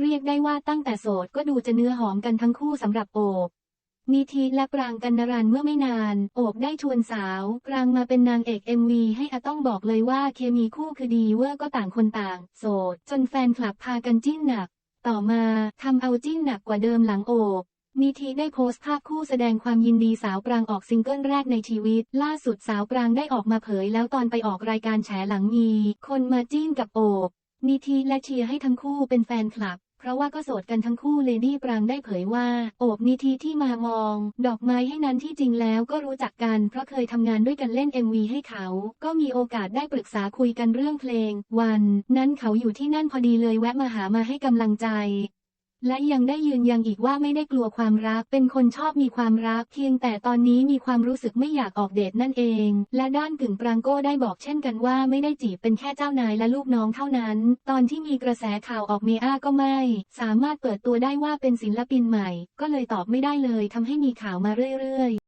เรียกได้ว่าตั้งแต่โสดก็ดูจะเนื้อหอมกันทั้งคู่สำหรับโอบมีทีและปรางกันนรันเมื่อไม่นาน โอบได้ชวนสาว ปรางมาเป็นนางเอก MV ให้อาต้องบอกเลยว่าเคมีคู่คือดีเวอร์ก็ต่างคนต่าง โสด จนแฟนคลับพากันจิ้นหนัก ต่อมาทำเอาจิ้นหนักกว่าเดิมหลังโอบมีทีได้โพสต์ภาพคู่แสดงความยินดีสาวปรางออกซิงเกิลแรกในชีวิต ล่าสุดสาวปรางได้ออกมาเผยแล้วตอนไปออกรายการแฉหลังมี คนมาจิ้นกับโอบมีทีและเชียร์ให้ทั้งคู่เป็นแฟนคลับ เพราะว่าก็โสดกันทั้งคู่เลดี้ปรางได้เผยว่า โอบนิทีที่มามอง ดอกไม้ให้นั้นที่จริงแล้วก็รู้จักกัน เพราะเคยทำงานด้วยกันเล่น MV ให้เขา ก็มีโอกาสได้ปรึกษาคุยกันเรื่องเพลง วัน นั้นเขาอยู่ที่นั่นพอดีเลยแวะมาหามาให้กำลังใจ และยังได้ยืนยันอีกว่าไม่ได้กลัวความรัก เป็นคนชอบมีความรัก เพียงแต่ตอนนี้มีความรู้สึกไม่อยากออกเดทนั่นเอง และด้านกึ่งปรางโก้ได้บอกเช่นกันว่าไม่ได้จีบเป็นแค่เจ้านายและลูกน้องเท่านั้น ตอนที่มีกระแสข่าวออกเมอาก็ไม่ สามารถเปิดตัวได้ว่าเป็นศิลปินใหม่ ก็เลยตอบไม่ได้เลยทำให้มีข่าวมาเรื่อยๆ